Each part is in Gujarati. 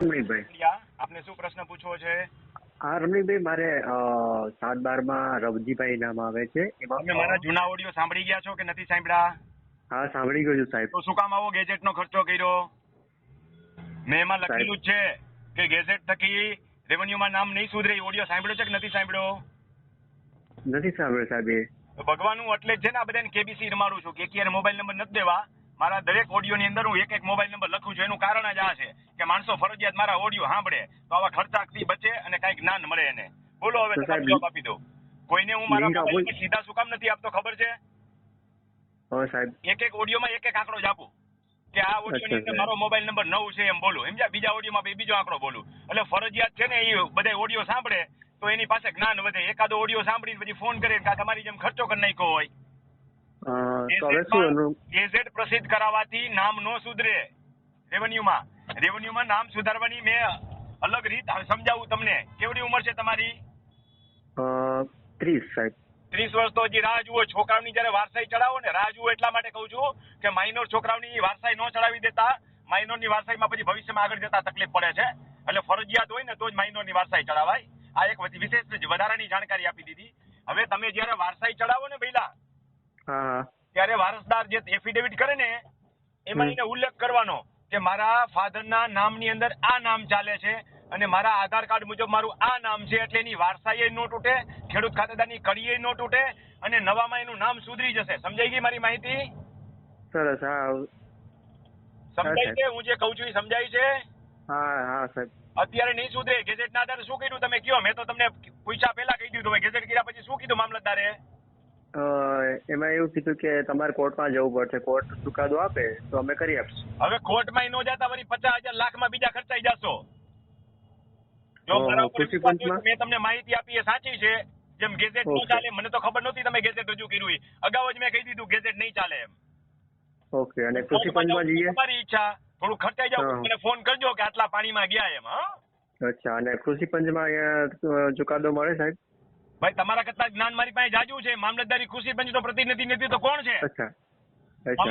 આપને શું પ્રશ્ન પૂછવો છે? હા રમણીભાઈ મારે સાત બારમાં રવજીભાઈ નામ આવે છે. એમાં મારા જૂના ઓડિયો સાંભળી ગયા છો કે નથી સાંભળ્યા? હા સાંભળી ગયો છું સાહેબ. તો શું કામ આવો ગેજેટ નો ખર્ચો કર્યો? મેં એમાં લખેલું જ છે કે ગેજેટ થકી રેવન્યુમાં નામ નહીં સુધરે ઓડિયો સાંભળ્યો છે કે નથી સાંભળ્યો? નથી સાંભળ્યો સાહેબ એ. હું એટલે જ છે ને આ બધાને કેબીસી રમાડું છું. કે ક્યારે મોબાઈલ નંબર નથી દેવા. મારા દરેક ઓડિયોની અંદર હું એક એક મોબાઈલ નંબર લખું છું. એનું કારણ જ આ છે કે માણસો ફરજિયાત મારા ઓડિયો સાંભળે તો આવા ખર્ચાકથી બચે અને કાંઈક જ્ઞાન મળે એને. બોલો હવે તમે જવાબ આપી દો. કોઈને હું મારા સીધા શું કામ નથી આપતો ખબર છે? એક એક ઓડિયોમાં એક એક આંકડો જ આપું. કે આ ઓડિયોની અંદર મારો મોબાઈલ નંબર નવ છે એમ બોલું. સમજ્યા બીજા ઓડિયોમાં બીજો આંકડો બોલું. એટલે ફરજિયાત છે ને એ બધા ઓડિયો સાંભળે તો એની પાસે જ્ઞાન વધે. એકાદો ઓડિયો સાંભળીને પછી ફોન કરે કે તમારી જેમ ખર્ચો કરી નાખ્યો હોય. ગેઝેટ પ્રસિદ્ધ કરાવવાથી નામ નો સુધરે રેવન્યુમાં રેવન્યુમાં નામ સુધારવાની મેં અલગ રીત સમજાવું તમને. કેવડી ઉંમર છે તમારી? ત્રીસ સાહેબ. ત્રીસ વર્ષ તો હજી રાહ જુઓ. છોકરાઓની જયારે વારસાઈ ચડાવો ને રાહ જુઓ એટલા માટે કહું છું કે માઇનોર છોકરાઓની વારસાઈ ન ચડાવી દેતા. માઇનોરની વારસાઈમાં પછી ભવિષ્યમાં આગળ જતા તકલીફ પડે છે. એટલે ફરજિયાત હોય ને તો જ માઇનોરની વારસાઈ ચડાવાય. આ એક વિશેષ વધારાની જાણકારી આપી દીધી. હવે તમે જયારે વારસાઈ ચડાવો ને પહેલા ત્યારે વારસદાર જે એફિડેવિટ કરે ને એમાં એને ઉલ્લેખ કરવાનો કે મારા ફાધરના નામની અંદર આ નામ ચાલે છે અને મારા આધાર કાર્ડ મુજબ મારું આ નામ છે એટલે એની વારસાઈ નો તૂટે ખેડૂત ખાતેદારની કડીએ નો તૂટે અને નવામાં એનું નામ સુધરી જશે. સમજાઈ ગઈ મારી માહિતી? સરસ હા સમજાય છે હું જે કહું છું એ સમજાય છે? હા હા સાહેબ. અત્યારે નહીં સુધરે. ગેજેટ ના આધારે શું કર્યું તમે? કયો મેં તો તમને પૂછ્યા પહેલા કહી દીધું ગેજેટ કર્યા પછી શું કીધું મામલતદારે? એમાં એવું કીધું કે તમારે કોર્ટમાં જવું પડશે. કોર્ટ ચુકાદો આપે તો અમે કરી આપશું. હવે કોર્ટમાં નો જતા વળી પચાસ હજાર લાખમાં બીજા ખર્ચાઈ જશો. જો? મેં તમને માહિતી આપી એ સાચી છે. જેમ ગેઝેટનું ચાલે મને તો ખબર નહોતી તમે ગેઝેટ રજૂ કર્યું અગાઉ જ મેં કહી દીધું ગેજેટ નહીં ચાલે એમ. ઓકે અને કૃષિ પંચમાં જઈએ? તમારી ઈચ્છા. થોડું ખર્ચાઈ જાવ મને ફોન કરજો કે આટલા પાણીમાં ગયા એમ હા? અચ્છા અને કૃષિ પંચમાં ચુકાદો મળે સાહેબ? ભાઈ તમારા કરતા જ્ઞાન મારી પાસે જાજુ છે. મામલતદારી ખુશી પંચ નો પ્રતિનિધિ નથી તો કોણ છે? કોણ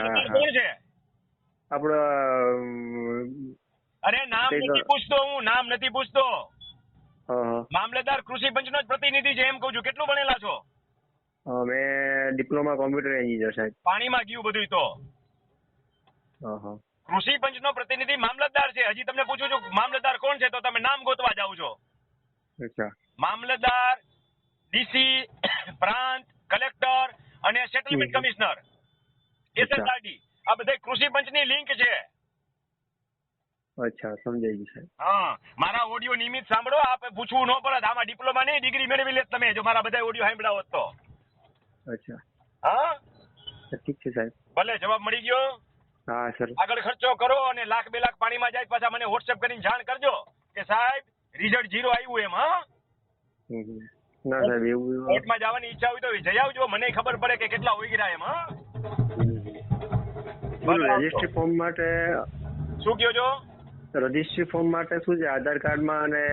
અરે નામ નથી પૂછતો હું નામ નથી પૂછતો. મામલતદાર કૃષિ પંચનો જ પ્રતિનિધિ છે એમ કઉ છું. કેટલું ભણેલા છો? મેં ડિપ્લોમા કોમ્પ્યુટર એન્જિનિયર સાહેબ. પાણીમાં ગયું બધું તો. કૃષિ કૃષિ પંચનો પ્રતિનિધિ મામલતદાર છે. હજી તમને પૂછું છું મામલતદાર કોણ છે? તો તમે નામ ગોતવા જાઓ છો. મામલતદાર ડીસી પ્રાંત કલેક્ટર અને સેટલમેન્ટ કમિશનર એસએસઆરડી આ બધા કૃષિ પંચની લિંક છે. અચ્છા સમજાઈ ગયું સાહેબ. હા મારા ઓડિયો નિયમિત સાંભળો આપ પૂછવું ન પડે આમાં ડિપ્લોમા નહીં ડિગ્રી મેળવી લે તમે જો મારા બધા ઓડિયો સાંભળ્યા હોત તો. અચ્છા. હા? ઠીક છે સાહેબ. ભલે જવાબ મળી ગયો. હા સર. આગળ ખર્ચો કરો અને લાખ બે લાખ પાણીમાં જાય પાછા મને વોટ્સએપ કરીને જાણ કરજો કે સાહેબ રિઝલ્ટ જીરો આવ્યું એમ હા. ના સાહેબ એવું કોર્ટમાં જવાની ઈચ્છા હોય તો જઈ આવજો. મને ખબર પડે કે કેટલા ઉગર્યા એમ હા. રજિસ્ટ્રી ફોર્મ માટે શું કયો છો? રજિસ્ટ્રી ફોર્મ માટે શું છે? આધાર કાર્ડમાં અને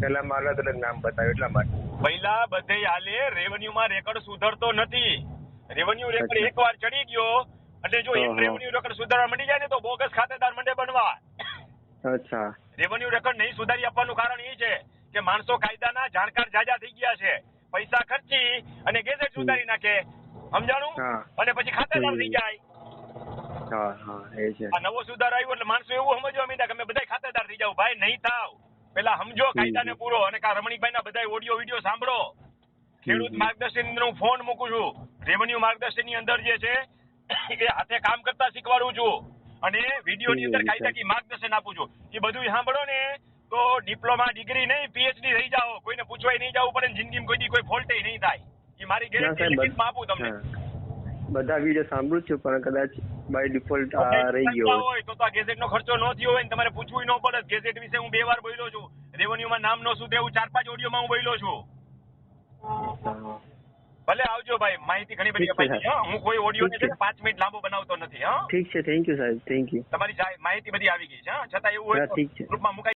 પેલામાં અલગ અલગ નામ બતાવ્યું એટલા માટે. પહેલા બધે હાલે રેવન્યુમાં રેકોર્ડ સુધરતો નથી. રેવન્યુ રેકોર્ડ એક એકવાર ચડી ગયો એટલે જો એક. રેવન્યુ રેકોર્ડ સુધારવા મંડી જાય ને તો બોગસ ખાતેદાર મંડે બનવા. અચ્છા. રેવન્યુ રેકોર્ડ નહીં સુધારી આપવાનું કારણ એ છે કે માણસો કાયદાના જાણકાર જાજા થઈ ગયા છે. પૈસા ખર્ચી અને ગેઝેટ સુધારી નાખે. સમજાણું? અને પછી ખાતેદાર થઈ જાય. આ નવો સુધાર આવ્યો એટલે માણસો એવું સમજવા માંડ્યા કે અમે બધા ખાતેદાર થઈ જાવ ભાઈ નહીં થાવ. પેલા સમજો કાયદાને પૂરો. અને કા રમણીકભાઈ ના બધા ઓડિયો વીડિયો સાંભળો ખેડૂત. માર્ગદર્શન હું ફોન મૂકું છું. રેવન્યુ માર્ગદર્શનની અંદર જે છે એ હાથે કામ કરતા શીખવાડું છું. અને વીડિયો ની અંદર કાયદાકીય કાયદાકી માર્ગદર્શન આપું છું. એ બધું સાંભળો ને. તો ડિપ્લોમા ડિગ્રી નહીં પીએચડી થઈ જાઓ. કોઈને પૂછવાય નહીં જવું પડે જિંદગીમાં કોઈ કોઈ ફોલ્ટ નહીં થાય. એ મારી ગેરંટી આપું તમને. બધા વીડિયો સાંભળું છું પણ કદાચ બાય ડિફોલ્ટ આ રહી ગયો હોય. તો તો ગેઝેટ નો ખર્ચો ન થયો હોય ને તમારે પૂછવું ન પડે. ગેઝેટ વિશે હું બે વાર બોલ્યો છું. રેવન્યુમાં નામ નો શું એવું ચાર પાંચ ઓડિયોમાં હું બોલ્યો છું. ભલે આવજો ભાઈ માહિતી ઘણી બધી અપાઈ છે, હું. કોઈ ઓડિયો ને પાંચ મિનિટ લાંબો બનાવતો નથી હા. ઠીક છે થેન્ક યુ સાહેબ થેન્ક યુ તમારી માહિતી બધી આવી ગઈ છે છતાં એવું હોય ગ્રુપમાં મુકાઈ